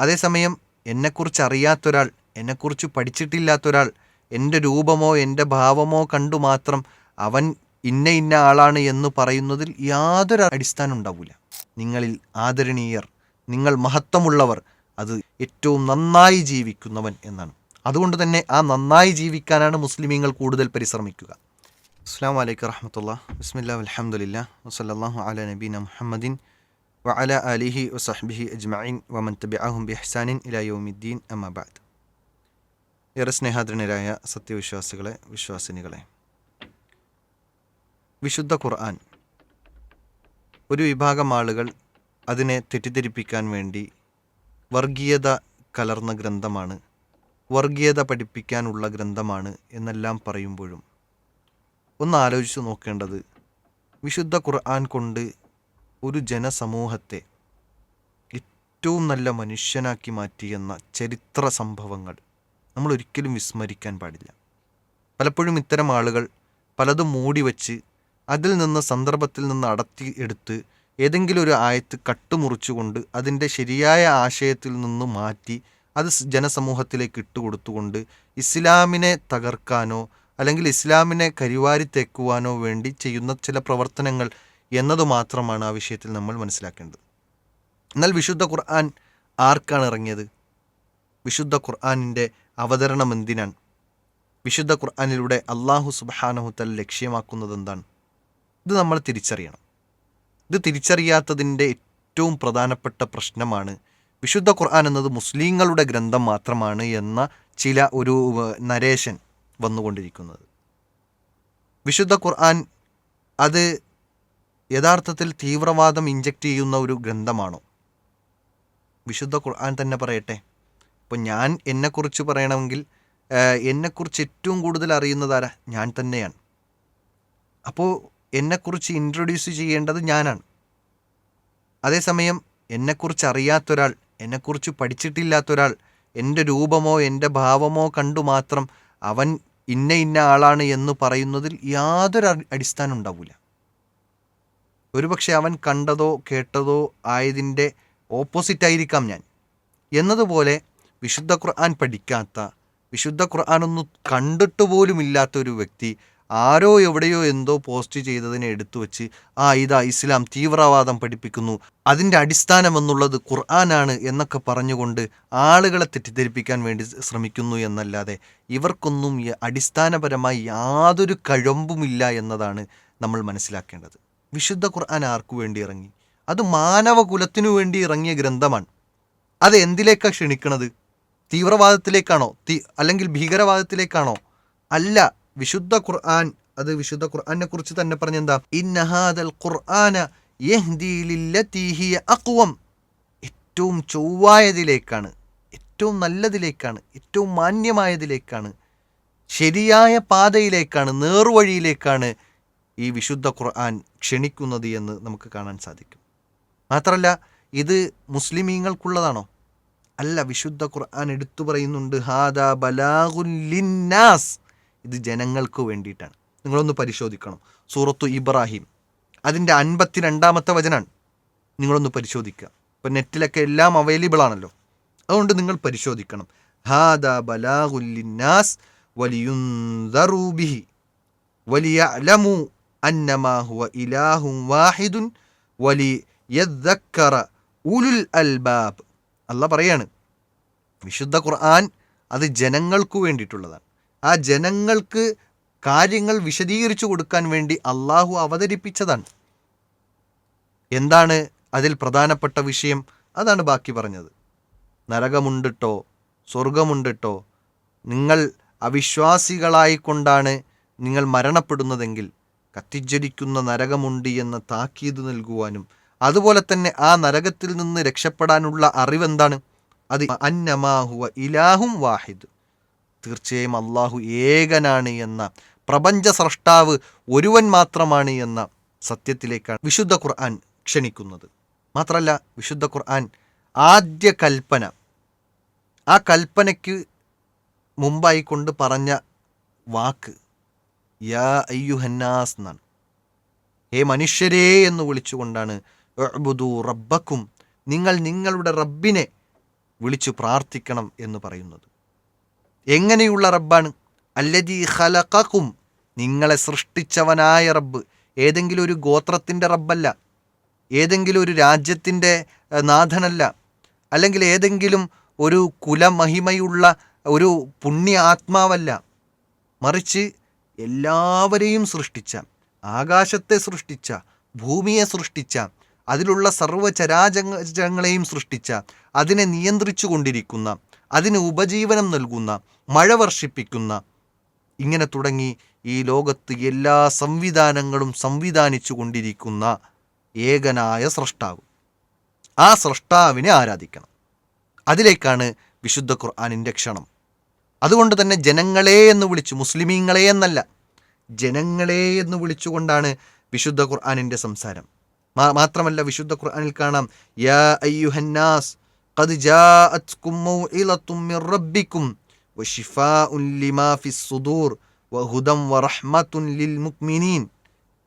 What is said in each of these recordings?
അതേസമയം എന്നെക്കുറിച്ച് അറിയാത്തൊരാൾ എന്നെക്കുറിച്ച് പഠിച്ചിട്ടില്ലാത്തൊരാൾ എന്റെ രൂപമോ എന്റെ ഭാവമോ കണ്ടു മാത്രം അവൻ ഇന്ന ഇന്ന ആളാണ് എന്ന് പറയുന്നതിൽ യാതൊരു അടിസ്ഥാനം ഉണ്ടാവില്ല നിങ്ങളിൽ ആദരണീയർ നിങ്ങൾ മഹത്വമുള്ളവർ അത് ഏറ്റവും നന്നായി ജീവിക്കുന്നവൻ എന്നാണ്. അതുകൊണ്ട് തന്നെ ആ നന്നായി ജീവിക്കാനാണ് മുസ്ലിമീങ്ങൾ കൂടുതൽ പരിശ്രമിക്കുക. അസ്സാം വലൈക്കും വറഹമത്തല്ലാ ബിസ്മില്ലാ അലഹമുല്ല വസ്ലാഹു അല നബീന മുഹമ്മദിൻ വഅല അലിഹി വസഹ്ബിഹി അജ്മഈൻ വമൻ തബിഅഹും ബിഹ്സാനിൻ ഇലാ യൗമിദ്ദീൻ അമ്മബാദ് ഏറെ സ്നേഹാദരനരായ സത്യവിശ്വാസികളെ വിശ്വാസിനികളെ. വിശുദ്ധ ഖുർആൻ. ഒരു വിഭാഗം ആളുകൾ അതിനെ തെറ്റിദ്ധരിപ്പിക്കാൻ വേണ്ടി വർഗീയത കലർന്ന ഗ്രന്ഥമാണ് വർഗീയത പഠിപ്പിക്കാനുള്ള ഗ്രന്ഥമാണ് എന്നെല്ലാം പറയുമ്പോഴും ഒന്ന് ആലോചിച്ച് നോക്കേണ്ടത് വിശുദ്ധ ഖുർആൻ കൊണ്ട് ഒരു ജനസമൂഹത്തെ ഏറ്റവും നല്ല മനുഷ്യനാക്കി മാറ്റിയെന്ന ചരിത്ര സംഭവങ്ങൾ നമ്മൾ ഒരിക്കലും വിസ്മരിക്കാൻ പാടില്ല. പലപ്പോഴും ഇത്തരം ആളുകൾ പലതും മൂടി വച്ച് അതിൽ നിന്ന് സന്ദർഭത്തിൽ നിന്ന് അടത്തി എടുത്ത് ഏതെങ്കിലും ഒരു ആയത്ത് കട്ടുമുറിച്ചുകൊണ്ട് അതിന്റെ ശരിയായ ആശയത്തിൽ നിന്ന് മാറ്റി അത് ജനസമൂഹത്തിലേക്ക് ഇട്ടുകൊടുത്തുകൊണ്ട് ഇസ്ലാമിനെ തകർക്കാനോ അല്ലെങ്കിൽ ഇസ്ലാമിനെ കരിവാരി തേക്കുവാനോ വേണ്ടി ചെയ്യുന്ന ചില പ്രവർത്തനങ്ങൾ എന്നത് മാത്രമാണ് ആ വിഷയത്തിൽ നമ്മൾ മനസ്സിലാക്കേണ്ടത്. എന്നാൽ വിശുദ്ധ ഖുർആൻ ആർക്കാണ് ഇറങ്ങിയത്? വിശുദ്ധ ഖുർആാനിന്റെ അവതരണം എന്തിനാണ്? വിശുദ്ധ ഖുർആാനിലൂടെ അള്ളാഹു സുബാനഹുത്തൽ ലക്ഷ്യമാക്കുന്നത് എന്താണ്? ഇത് നമ്മൾ തിരിച്ചറിയണം. ഇത് തിരിച്ചറിയാത്തതിന്റെ ഏറ്റവും പ്രധാനപ്പെട്ട പ്രശ്നമാണ് വിശുദ്ധ ഖുർആൻ എന്നത് മുസ്ലിങ്ങളുടെ ഗ്രന്ഥം മാത്രമാണ് എന്ന ചില ഒരു നരേഷൻ വന്നുകൊണ്ടിരിക്കുന്നത്. വിശുദ്ധ ഖുർആൻ അത് യഥാർത്ഥത്തിൽ തീവ്രവാദം ഇഞ്ചക്റ്റ് ചെയ്യുന്ന ഒരു ഗ്രന്ഥമാണോ? വിശുദ്ധ ഖുർആൻ തന്നെ പറയട്ടെ. ഇപ്പോൾ ഞാൻ എന്നെക്കുറിച്ച് പറയണമെങ്കിൽ എന്നെക്കുറിച്ച് ഏറ്റവും കൂടുതൽ അറിയുന്നത് ഞാൻ തന്നെയാണ്. അപ്പോൾ എന്നെക്കുറിച്ച് ഇൻട്രൊഡ്യൂസ് ചെയ്യേണ്ടത് ഞാനാണ്. അതേസമയം എന്നെക്കുറിച്ച് അറിയാത്തൊരാൾ എന്നെക്കുറിച്ച് പഠിച്ചിട്ടില്ലാത്തൊരാൾ എന്റെ രൂപമോ എന്റെ ഭാവമോ കണ്ടു മാത്രം അവൻ ഇന്ന ഇന്ന ആളാണ് എന്ന് പറയുന്നതിൽ യാതൊരു അടിസ്ഥാനം ഉണ്ടാവില്ല ഒരുപക്ഷെ അവൻ കണ്ടതോ കേട്ടതോ ആയതിന്റെ ഓപ്പോസിറ്റായിരിക്കാം ഞാൻ. എന്നതുപോലെ വിശുദ്ധ ഖുർആൻ പഠിക്കാത്ത വിശുദ്ധ ഖുർആാനൊന്നും കണ്ടിട്ട് പോലുമില്ലാത്ത ഒരു വ്യക്തി ആരോ എവിടെയോ എന്തോ പോസ്റ്റ് ചെയ്തതിനെ എടുത്തു വെച്ച് ആ ഇതാ ഇസ്ലാം തീവ്രവാദം പഠിപ്പിക്കുന്നു. അതിന്റെ അടിസ്ഥാനം എന്നുള്ളത് ഖുർആനാണ് എന്നൊക്കെ പറഞ്ഞുകൊണ്ട് ആളുകളെ തെറ്റിദ്ധരിപ്പിക്കാൻ വേണ്ടി ശ്രമിക്കുന്നു എന്നല്ലാതെ ഇവർക്കൊന്നും അടിസ്ഥാനപരമായി യാതൊരു കഴമ്പുമില്ല എന്നതാണ് നമ്മൾ മനസ്സിലാക്കേണ്ടത്. വിശുദ്ധ ഖുർആൻ ആർക്കു വേണ്ടി ഇറങ്ങി? അത് മാനവകുലത്തിനു വേണ്ടി ഇറങ്ങിയ ഗ്രന്ഥമാണ്. അത് എന്തിലേക്കാണ് ക്ഷണിക്കണത്? തീവ്രവാദത്തിലേക്കാണോ? തീ അല്ലെങ്കിൽ ഭീകരവാദത്തിലേക്കാണോ? അല്ല വിശുദ്ധ ഖുർആൻ അത് വിശുദ്ധ ഖുർആനെ കുറിച്ച് തന്നെ പറഞ്ഞെന്താ? ഇന്നഹാദൽ ഖുർആന അഖ്വം. ഏറ്റവും ചൊവ്വായതിലേക്കാണ് ഏറ്റവും നല്ലതിലേക്കാണ് ഏറ്റവും മാന്യമായതിലേക്കാണ് ശരിയായ പാതയിലേക്കാണ് നേർവഴിയിലേക്കാണ് ഈ വിശുദ്ധ ഖുർആൻ ക്ഷണിക്കുന്നത് എന്ന് നമുക്ക് കാണാൻ സാധിക്കും. മാത്രമല്ല ഇത് മുസ്ലിമീങ്ങൾക്കുള്ളതാണോ? അല്ല വിശുദ്ധ ഖുർആൻ എടുത്തു പറയുന്നുണ്ട് ഹാദാ ബലാഗുൻ ലിന്നാസ്. ഇത് ജനങ്ങൾക്ക് വേണ്ടിയിട്ടാണ്. നിങ്ങളൊന്ന് പരിശോധിക്കണം. സൂറത്തു ഇബ്രാഹിം. അതിന്റെ അൻപത്തി രണ്ടാമത്തെ വചനാണ്. നിങ്ങളൊന്ന് പരിശോധിക്കുക. ഇപ്പം നെറ്റിലൊക്കെ എല്ലാം അവൈലബിൾ ആണല്ലോ. അതുകൊണ്ട് നിങ്ങൾ പരിശോധിക്കണം. ഹാദാ ബലാഗുൻ ലിന്നാസ് വലിയ ബിഹി വലിയഅലമു അന്നമാ ഹുവ ഇലാഹും വാഹിദുൻ വലി യദ്ദക്കറ ഉലുൽ അൽബാബ്. അല്ല പറയാണ് വിശുദ്ധ ഖുർആൻ അത് ജനങ്ങൾക്കു വേണ്ടിയിട്ടുള്ളതാണ്. ആ ജനങ്ങൾക്ക് കാര്യങ്ങൾ വിശദീകരിച്ചു കൊടുക്കാൻ വേണ്ടി അള്ളാഹു അവതരിപ്പിച്ചതാണ്. എന്താണ് അതിൽ പ്രധാനപ്പെട്ട വിഷയം? അതാണ് ബാക്കി പറഞ്ഞത്. നരകമുണ്ടിട്ടോ സ്വർഗമുണ്ടിട്ടോ നിങ്ങൾ അവിശ്വാസികളായിക്കൊണ്ടാണ് നിങ്ങൾ മരണപ്പെടുന്നതെങ്കിൽ കത്തിജ്വലിക്കുന്ന നരകമുണ്ട് എന്ന് താക്കീത് നൽകുവാനും അതുപോലെ തന്നെ ആ നരകത്തിൽ നിന്ന് രക്ഷപ്പെടാനുള്ള അറിവെന്താണ്? അത് അന്നമാഹുവ ഇലാഹും വാഹിദ്. തീർച്ചയായും അള്ളാഹു ഏകനാണ് എന്ന പ്രപഞ്ച സ്രഷ്ടാവ് ഒരുവൻ മാത്രമാണ് എന്ന സത്യത്തിലേക്കാണ് വിശുദ്ധ ഖുർആൻ ക്ഷണിക്കുന്നത്. മാത്രമല്ല വിശുദ്ധ ഖുർആൻ ആദ്യ കൽപ്പന. ആ കൽപ്പനയ്ക്ക് മുമ്പായിക്കൊണ്ട് പറഞ്ഞ വാക്ക് യാ അയ്യുഹന്നാസ് എന്നാണ്. ഹേ മനുഷ്യരേ എന്ന് വിളിച്ചുകൊണ്ടാണ് ഉഅ്ബുദു റബ്ബക്കും നിങ്ങൾ നിങ്ങളുടെ റബ്ബിനെ വിളിച്ചു പ്രാർത്ഥിക്കണം എന്ന് പറയുന്നത്. എങ്ങനെയുള്ള റബ്ബാണ്? അല്ലജി ഹലക്കും നിങ്ങളെ സൃഷ്ടിച്ചവനായ റബ്ബ്. ഏതെങ്കിലും ഒരു ഗോത്രത്തിന്റെ റബ്ബല്ല ഏതെങ്കിലും ഒരു രാജ്യത്തിന്റെ നാഥനല്ല അല്ലെങ്കിൽ ഏതെങ്കിലും ഒരു കുലമഹിമയുള്ള ഒരു പുണ്യ ആത്മാവല്ല. മറിച്ച് എല്ലാവരെയും സൃഷ്ടിച്ച ആകാശത്തെ സൃഷ്ടിച്ച ഭൂമിയെ സൃഷ്ടിച്ച അതിലുള്ള സർവചരാചരങ്ങളെയും സൃഷ്ടിച്ച അതിനെ നിയന്ത്രിച്ചു കൊണ്ടിരിക്കുന്ന അതിന് ഉപജീവനം നൽകുന്ന മഴ വർഷിപ്പിക്കുന്ന ഇങ്ങനെ തുടങ്ങി ഈ ലോകത്ത് എല്ലാ സംവിധാനങ്ങളും സംവിധാനിച്ചു കൊണ്ടിരിക്കുന്ന ഏകനായ സ്രഷ്ടാവ്. ആ സ്രഷ്ടാവിനെ ആരാധിക്കണം. അതിലേക്കാണ് വിശുദ്ധ ഖുർആാനിന്റെ ക്ഷണം. അതുകൊണ്ട് തന്നെ ജനങ്ങളെ എന്ന് വിളിച്ചു മുസ്ലിമീങ്ങളെ എന്നല്ല ജനങ്ങളെ എന്ന് വിളിച്ചുകൊണ്ടാണ് വിശുദ്ധ ഖുർആാനിൻ്റെ സംസാരം മാ- മാത്രമല്ല വിശുദ്ധ ഖുർആനിൽ കാണാം യാ അയ്യുഹന്നാസ് قد جاءتكم موعظة من ربكم وشفاء لما في الصدور وهدى ورحمة للمؤمنين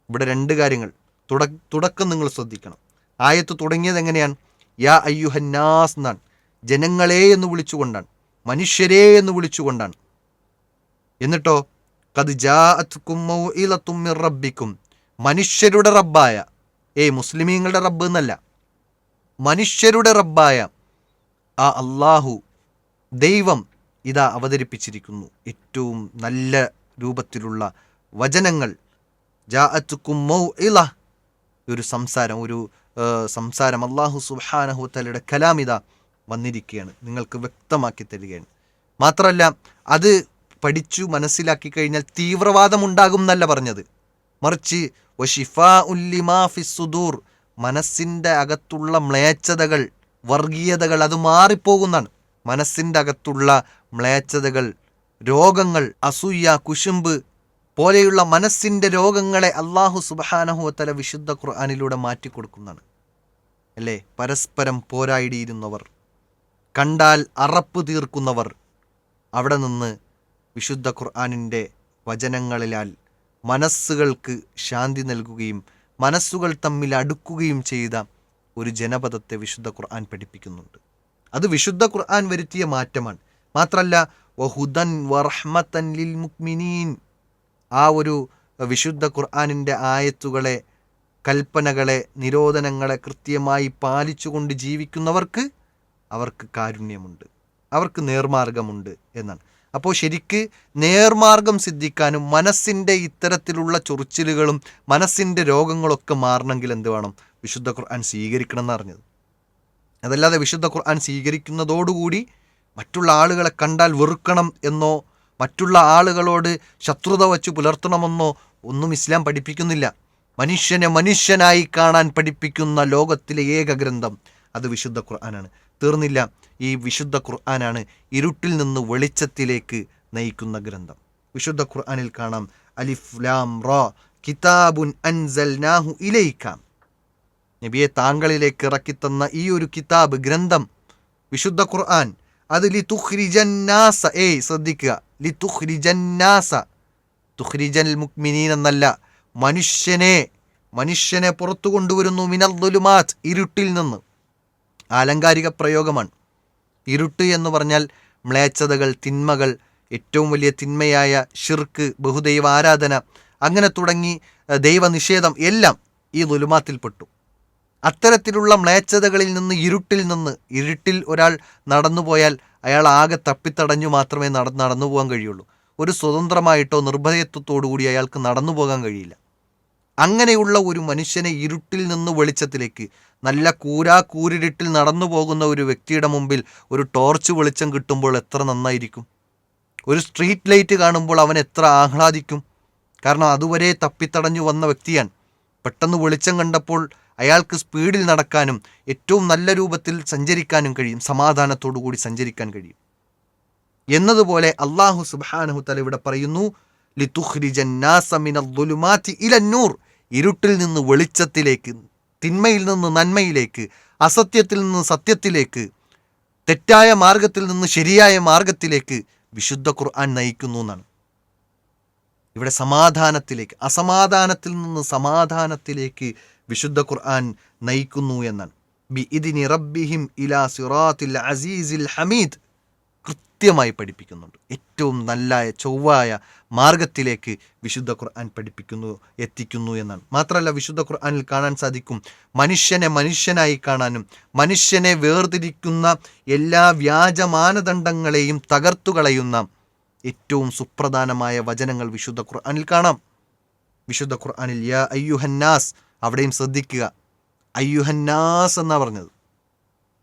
ഇവിടെ രണ്ട് കാര്യങ്ങൾ തുട തുടക്കം നിങ്ങൾ ശ്രദ്ധിക്കണം ആയത്ത് തുടങ്ങിയത് എങ്ങനെയാണ് യാ അയ്യുഹന്നാസ് എന്നാണ് ജനങ്ങളെ എന്ന് വിളിച്ചുകൊണ്ടാണ് മനുഷ്യരെ എന്ന് വിളിച്ചുകൊണ്ടാണ്. എന്നിട്ടോ കത് റബ്ബിക്കും. മനുഷ്യരുടെ റബ്ബായ ഏയ് മുസ്ലിമീങ്ങളുടെ റബ്ബ് എന്നല്ല. മനുഷ്യരുടെ റബ്ബായ ആ അള്ളാഹു ദൈവം ഇതാ അവതരിപ്പിച്ചിരിക്കുന്നു. ഏറ്റവും നല്ല രൂപത്തിലുള്ള വചനങ്ങൾ. ജാഅത്തുക്കും മൗഇള ഒരു സംസാരം ഒരു സംസാരം. അള്ളാഹു സുബ്ഹാനഹു തലയുടെ കലാമിത വന്നിരിക്കുകയാണ്. നിങ്ങൾക്ക് വ്യക്തമാക്കി തരികയാണ്. മാത്രമല്ല അത് പഠിച്ചു മനസ്സിലാക്കി കഴിഞ്ഞാൽ തീവ്രവാദം ഉണ്ടാകും എന്നല്ല പറഞ്ഞത്. മറിച്ച് വഷിഫാ ഉല്ലിമാ ഫിസുദൂർ മനസ്സിന്റെ അകത്തുള്ള മ്ലേച്ഛതകൾ വർഗീയതകൾ അത് മാറിപ്പോകുന്നതാണ്. മനസ്സിന്റെ അകത്തുള്ള മ്ലേച്ഛതകൾ രോഗങ്ങൾ അസൂയ കുശുമ്പ് പോലെയുള്ള മനസ്സിന്റെ രോഗങ്ങളെ അള്ളാഹു സുബഹാനഹുവത്തല വിശുദ്ധ ഖുർആാനിലൂടെ മാറ്റിക്കൊടുക്കുന്നതാണ്. അല്ലേ? പരസ്പരം പോരാടിയിരുന്നവർ. കണ്ടാൽ അറപ്പ് തീർക്കുന്നവർ അവിടെ നിന്ന് വിശുദ്ധ ഖുർആാനിന്റെ വചനങ്ങളിലാൽ മനസ്സുകൾക്ക് ശാന്തി നൽകുകയും മനസ്സുകൾ തമ്മിൽ അടുക്കുകയും ചെയ്ത ഒരു ജനപദത്തെ വിശുദ്ധ ഖുർആൻ പഠിപ്പിക്കുന്നുണ്ട്. അത് വിശുദ്ധ ഖുർആൻ വരുത്തിയ മാറ്റമാണ്. മാത്രമല്ല വഹുദൻ വർഹ്മത്തൻ ലിൽ മുക്മിനീൻ ആ ഒരു വിശുദ്ധ ഖുർആാനിന്റെ ആയത്തുകളെ കൽപ്പനകളെ നിരോധനങ്ങളെ കൃത്യമായി പാലിച്ചുകൊണ്ട് ജീവിക്കുന്നവർക്ക് അവർക്ക് കാരുണ്യമുണ്ട്. അവർക്ക് നേർമാർഗമുണ്ട് എന്നാണ്. അപ്പോൾ ശരിക്ക് നേർമാർഗം സിദ്ധിക്കാനും മനസ്സിന്റെ ഇത്തരത്തിലുള്ള ചൊറിച്ചിലുകളും മനസ്സിന്റെ രോഗങ്ങളൊക്കെ മാറണമെങ്കിൽ എന്ത് വേണം? വിശുദ്ധ ഖുർആൻ സ്വീകരിക്കണം എന്നറിഞ്ഞത് അതല്ലാതെ വിശുദ്ധ ഖുർആൻ സ്വീകരിക്കുന്നതോടുകൂടി മറ്റുള്ള ആളുകളെ കണ്ടാൽ വെറുക്കണം എന്നോ മറ്റുള്ള ആളുകളോട് ശത്രുത വച്ച് പുലർത്തണമെന്നോ ഒന്നും ഇസ്ലാം പഠിപ്പിക്കുന്നില്ല. മനുഷ്യനെ മനുഷ്യനായി കാണാൻ പഠിപ്പിക്കുന്ന ലോകത്തിലെ ഏക ഗ്രന്ഥം അത് വിശുദ്ധ ഖുർആനാണ്. തീർന്നില്ല. ഈ വിശുദ്ധ ഖുർആനാണ് ഇരുട്ടിൽ നിന്ന് വെളിച്ചത്തിലേക്ക് നയിക്കുന്ന ഗ്രന്ഥം. വിശുദ്ധ ഖുർആനിൽ കാണാം അലിഫ് ലാം റോ കിതാബുൻ അൻസൽനാഹു ഇലയിക്കാം നബിയെ താങ്കളിലേക്ക് ഇറക്കിത്തന്ന ഈ ഒരു കിതാബ് ഗ്രന്ഥം വിശുദ്ധ ഖുർആൻ അത് ലി തുഹ്രിജന്നാസ ഏയ് ശ്രദ്ധിക്കുക. ലി തുഹ്രിജന്നാസ തുഹ്രിജൻ മുക്മിനീൻ എന്നല്ല മനുഷ്യനെ മനുഷ്യനെ പുറത്തു കൊണ്ടുവരുന്നു മിനൽ ദുലുമാത് ഇരുട്ടിൽ നിന്ന്. ആലങ്കാരിക പ്രയോഗമാണ്. ഇരുട്ട് എന്ന് പറഞ്ഞാൽ മ്ലേച്ഛതകൾ തിന്മകൾ ഏറ്റവും വലിയ തിന്മയായ ഷിർക്ക് ബഹുദൈവ ആരാധന അങ്ങനെ തുടങ്ങി ദൈവനിഷേധം എല്ലാം ഈ ദുലുമാത്തിൽപ്പെട്ടു അത്തരത്തിലുള്ള മ്ലേച്ഛതകളിൽ നിന്ന് ഇരുട്ടിൽ നിന്ന് ഇരുട്ടിൽ ഒരാൾ നടന്നുപോയാൽ അയാൾ ആകെ തപ്പിത്തടഞ്ഞു മാത്രമേ നട നടന്നു പോകാൻ കഴിയുള്ളൂ. ഒരു സ്വതന്ത്രമായിട്ടോ നിർഭയത്വത്തോടു കൂടി അയാൾക്ക് നടന്നു പോകാൻ കഴിയില്ല. അങ്ങനെയുള്ള ഒരു മനുഷ്യനെ ഇരുട്ടിൽ നിന്ന് വെളിച്ചത്തിലേക്ക് നല്ല കൂരാ കൂരിരുട്ടിൽ നടന്നു പോകുന്ന ഒരു വ്യക്തിയുടെ മുമ്പിൽ ഒരു ടോർച്ച് വെളിച്ചം കിട്ടുമ്പോൾ എത്ര നന്നായിരിക്കും. ഒരു സ്ട്രീറ്റ് ലൈറ്റ് കാണുമ്പോൾ അവൻ എത്ര ആഹ്ലാദിക്കും. കാരണം അതുവരെ തപ്പിത്തടഞ്ഞു വന്ന വ്യക്തിയാണ്. പെട്ടെന്ന് വെളിച്ചം കണ്ടപ്പോൾ അയാൾക്ക് സ്പീഡിൽ നടക്കാനും ഏറ്റവും നല്ല രൂപത്തിൽ സഞ്ചരിക്കാനും കഴിയും. സമാധാനത്തോടു കൂടി സഞ്ചരിക്കാൻ കഴിയും. എന്നതുപോലെ അള്ളാഹു സുബാനഹുത്തല തല ഇവിടെ പറയുന്നു ഇലന്നൂർ ഇരുട്ടിൽ നിന്ന് വെളിച്ചത്തിലേക്ക് തിന്മയിൽ നിന്ന് നന്മയിലേക്ക് അസത്യത്തിൽ നിന്ന് സത്യത്തിലേക്ക് തെറ്റായ മാർഗത്തിൽ നിന്ന് ശരിയായ മാർഗത്തിലേക്ക് വിശുദ്ധ ഖുർആൻ നയിക്കുന്നു എന്നാണ്. ഇവിടെ സമാധാനത്തിലേക്ക് അസമാധാനത്തിൽ നിന്ന് സമാധാനത്തിലേക്ക് വിശുദ്ധ ഖുർആൻ നയിക്കുന്നു എന്നാണ്. ബി ഇതിനി റബ്ബിഹിം ഇലാ സിറാത്തിൽ അസീസിൽ ഹമീദ്. കൃത്യമായി പഠിപ്പിക്കുന്നുണ്ട്. ഏറ്റവും നല്ല ചൊവ്വായ മാർഗത്തിലേക്ക് വിശുദ്ധ ഖുർആൻ പഠിപ്പിക്കുന്നു എത്തിക്കുന്നു എന്നാണ്. മാത്രമല്ല വിശുദ്ധ ഖുർആനിൽ കാണാൻ സാധിക്കും മനുഷ്യനെ മനുഷ്യനായി കാണാനും മനുഷ്യനെ വേർതിരിക്കുന്ന എല്ലാ വ്യാജ മാനദണ്ഡങ്ങളെയും തകർത്തു കളയുന്ന ഏറ്റവും സുപ്രധാനമായ വചനങ്ങൾ വിശുദ്ധ ഖുർആനിൽ കാണാം. വിശുദ്ധ ഖുർആനിൽ യാ അയ്യുഹന്നാസ് അവിടെയും ശ്രദ്ധിക്കുക. അയ്യുഹന്നാസ് എന്നാണ് പറഞ്ഞത്.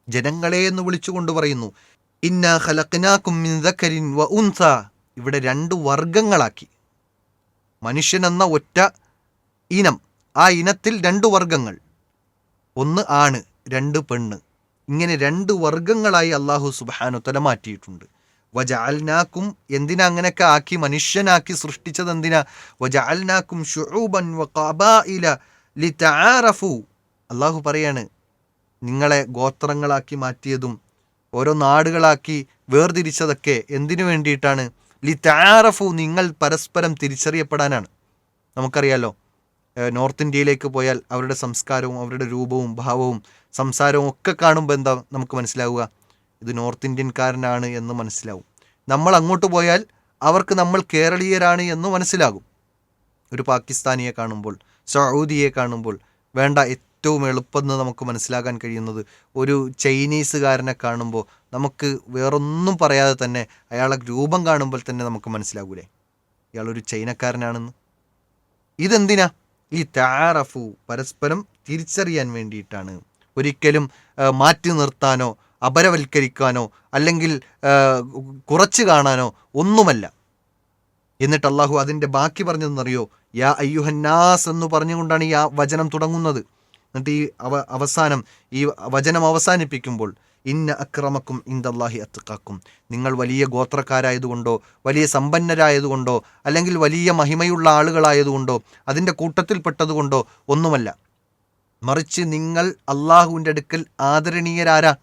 ജനങ്ങളെ എന്ന് വിളിച്ചുകൊണ്ട് പറയുന്നു. ഇന്ന ഖലഖ്നാക്കും മിൻ വ ഉൻസ. ഇവിടെ രണ്ട് വർഗങ്ങളാക്കി മനുഷ്യൻ എന്ന ഒറ്റ ഇനം. ആ ഇനത്തിൽ രണ്ട് വർഗങ്ങൾ ഒന്ന് ആണ് രണ്ട് പെണ്ണ്. ഇങ്ങനെ രണ്ട് വർഗങ്ങളായി അള്ളാഹു സുബാനുത്തല മാറ്റിയിട്ടുണ്ട്. വജാൽനാക്കും എന്തിനാ അങ്ങനെയൊക്കെ ആക്കി മനുഷ്യനാക്കി സൃഷ്ടിച്ചത് എന്തിനാ? വജാൽനാക്കും ഖബായില ലിതആറഫു അള്ളാഹു പറയാണ് നിങ്ങളെ ഗോത്രങ്ങളാക്കി മാറ്റിയതും ഓരോ നാടുകളാക്കി വേർതിരിച്ചതൊക്കെ എന്തിനു വേണ്ടിയിട്ടാണ്? ലിതാറഫു നിങ്ങൾ പരസ്പരം തിരിച്ചറിയപ്പെടാനാണ്. നമുക്കറിയാലോ നോർത്ത് ഇന്ത്യയിലേക്ക് പോയാൽ അവരുടെ സംസ്കാരവും അവരുടെ രൂപവും ഭാവവും സംസാരവും ഒക്കെ കാണുമ്പോൾ എന്താ നമുക്ക് മനസ്സിലാവുക? ഇത് നോർത്ത് ഇന്ത്യൻകാരനാണ് എന്ന് മനസ്സിലാവും. നമ്മൾ അങ്ങോട്ട് പോയാൽ അവർക്ക് നമ്മൾ കേരളീയരാണ് എന്ന് മനസ്സിലാകും. ഒരു പാകിസ്ഥാനിയെ കാണുമ്പോൾ സൗദിയെ കാണുമ്പോൾ വേണ്ട ഏറ്റവും എളുപ്പം നമുക്ക് മനസ്സിലാക്കാൻ കഴിയുന്നത് ഒരു ചൈനീസുകാരനെ കാണുമ്പോൾ നമുക്ക് വേറൊന്നും പറയാതെ തന്നെ അയാളെ രൂപം കാണുമ്പോൾ തന്നെ നമുക്ക് മനസ്സിലാകൂലേ? ഇയാളൊരു ചൈനക്കാരനാണെന്ന്. ഇതെന്തിനാ? ഈ താറഫു പരസ്പരം തിരിച്ചറിയാൻ വേണ്ടിയിട്ടാണ്. ഒരിക്കലും മാറ്റി നിർത്താനോ അപരവൽക്കരിക്കാനോ അല്ലെങ്കിൽ കുറച്ച് കാണാനോ ഒന്നുമല്ല. എന്നിട്ട് അള്ളാഹു അതിന്റെ ബാക്കി പറഞ്ഞതെന്നറിയോ? യാ അയ്യുഹന്നാസ് എന്ന് പറഞ്ഞുകൊണ്ടാണ് ഈ ആ വചനം തുടങ്ങുന്നത്. എന്നിട്ട് ഈ അവ അവസാനം ഈ വചനം അവസാനിപ്പിക്കുമ്പോൾ ഇന്ന അക്രമക്കും ഇന്ദല്ലാഹി അത്തുക്കാക്കും നിങ്ങൾ വലിയ ഗോത്രക്കാരായതുകൊണ്ടോ വലിയ സമ്പന്നരായതുകൊണ്ടോ അല്ലെങ്കിൽ വലിയ മഹിമയുള്ള ആളുകളായതുകൊണ്ടോ അതിന്റെ കൂട്ടത്തിൽപ്പെട്ടതുകൊണ്ടോ ഒന്നുമല്ല. മറിച്ച് നിങ്ങൾ അള്ളാഹുവിന്റെ അടുക്കൽ ആദരണീയരാരാ?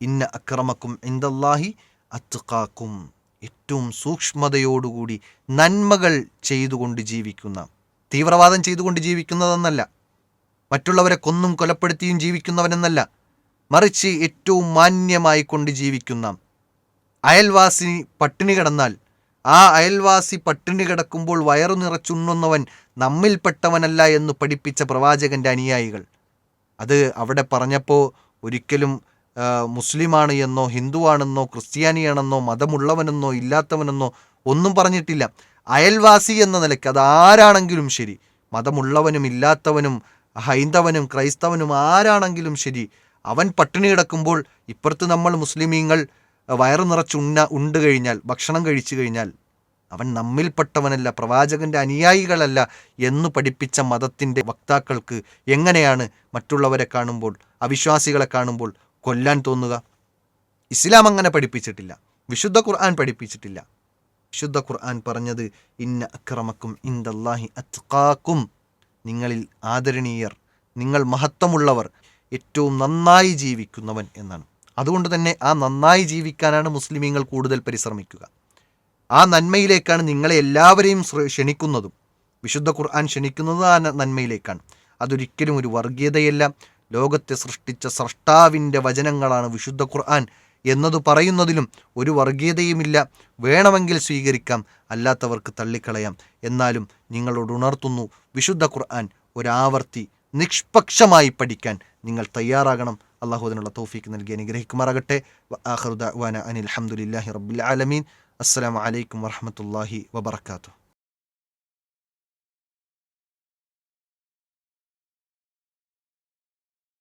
ഇന്ന അക്രമക്കും ഇന്ദല്ലാഹി അത്തുക്കാക്കും ഏറ്റവും സൂക്ഷ്മതയോടുകൂടി നന്മകൾ ചെയ്തുകൊണ്ട് ജീവിക്കുന്ന തീവ്രവാദം ചെയ്തുകൊണ്ട് ജീവിക്കുന്നതെന്നല്ല. മറ്റുള്ളവരെ കൊന്നും കൊലപ്പെടുത്തിയും ജീവിക്കുന്നവനെന്നല്ല മറിച്ച് ഏറ്റവും മാന്യമായി കൊണ്ട് ജീവിക്കുന്ന അയൽവാസി പട്ടിണി കിടന്നാൽ ആ അയൽവാസി പട്ടിണി കിടക്കുമ്പോൾ വയറു നിറച്ചുണ്ണുന്നവൻ നമ്മിൽപ്പെട്ടവനല്ല എന്ന് പഠിപ്പിച്ച പ്രവാചകന്റെ അനുയായികൾ. അത് അവിടെ പറഞ്ഞപ്പോൾ ഒരിക്കലും മുസ്ലിമാണ് എന്നോ ഹിന്ദുവാണെന്നോ ക്രിസ്ത്യാനിയാണെന്നോ മതമുള്ളവനെന്നോ ഇല്ലാത്തവനെന്നോ ഒന്നും പറഞ്ഞിട്ടില്ല. അയൽവാസി എന്ന നിലയ്ക്ക് അത് ആരാണെങ്കിലും ശരി. മതമുള്ളവനും ഇല്ലാത്തവനും ഹൈന്ദവനും ക്രൈസ്തവനും ആരാണെങ്കിലും ശരി അവൻ പട്ടിണി കിടക്കുമ്പോൾ ഇപ്പുറത്ത് നമ്മൾ മുസ്ലിമീങ്ങൾ വയറു നിറച്ചുണ്ണ ഉണ്ട് കഴിഞ്ഞാൽ ഭക്ഷണം കഴിച്ചു കഴിഞ്ഞാൽ അവൻ നമ്മിൽപ്പെട്ടവനല്ല പ്രവാചകന്റെ അനുയായികളല്ല എന്ന് പഠിപ്പിച്ച മതത്തിന്റെ വക്താക്കൾക്ക് എങ്ങനെയാണ് മറ്റുള്ളവരെ കാണുമ്പോൾ അവിശ്വാസികളെ കാണുമ്പോൾ കൊല്ലാൻ തോന്നുക? ഇസ്ലാം അങ്ങനെ പഠിപ്പിച്ചിട്ടില്ല. വിശുദ്ധ ഖുർആൻ പഠിപ്പിച്ചിട്ടില്ല. വിശുദ്ധ ഖുർആൻ പറഞ്ഞത് ഇന്ന അക്രമക്കും ഇന്ദല്ലാഹി അത്കാക്കും നിങ്ങളിൽ ആദരണീയർ നിങ്ങൾ മഹത്വമുള്ളവർ ഏറ്റവും നന്നായി ജീവിക്കുന്നവൻ എന്നാണ്. അതുകൊണ്ട് തന്നെ ആ നന്നായി ജീവിക്കാനാണ് മുസ്ലിമീങ്ങൾ കൂടുതൽ പരിശ്രമിക്കുക. ആ നന്മയിലേക്കാണ് നിങ്ങളെ എല്ലാവരെയും ക്ഷണിക്കുന്നതും. വിശുദ്ധ ഖുർആൻ ക്ഷണിക്കുന്നത് ആ നന്മയിലേക്കാണ്. അതൊരിക്കലും ഒരു വർഗീയതയല്ല. ലോകത്തെ സൃഷ്ടിച്ച സ്രഷ്ടാവിന്റെ വചനങ്ങളാണ് വിശുദ്ധ ഖുർആൻ. എന്നത് പറയുന്നതിലും ഒരു വർഗീയതയുമില്ല വേണമെങ്കിൽ സ്വീകരിക്കാം അല്ലാത്തവർക്ക് തള്ളിക്കളയാം. എന്നാലും നിങ്ങളോട് ഉണർത്തുന്നു വിശുദ്ധ ഖുർആൻ ഒരാവർത്തി നിഷ്പക്ഷമായി പഠിക്കാൻ നിങ്ങൾ തയ്യാറാകണം. അള്ളാഹുദിനുള്ള തൗഫീക്ക് നൽകി അനുഗ്രഹിക്കുമാറാകട്ടെ. ആഹ്റുദ വാന അനിൽ അഹമ്മദില്ലാഹി റബ്ബുൽ ആലമീൻ. അസ്സലാമു അലൈക്കും വറഹമത്തല്ലാഹി വബർക്കാത്തു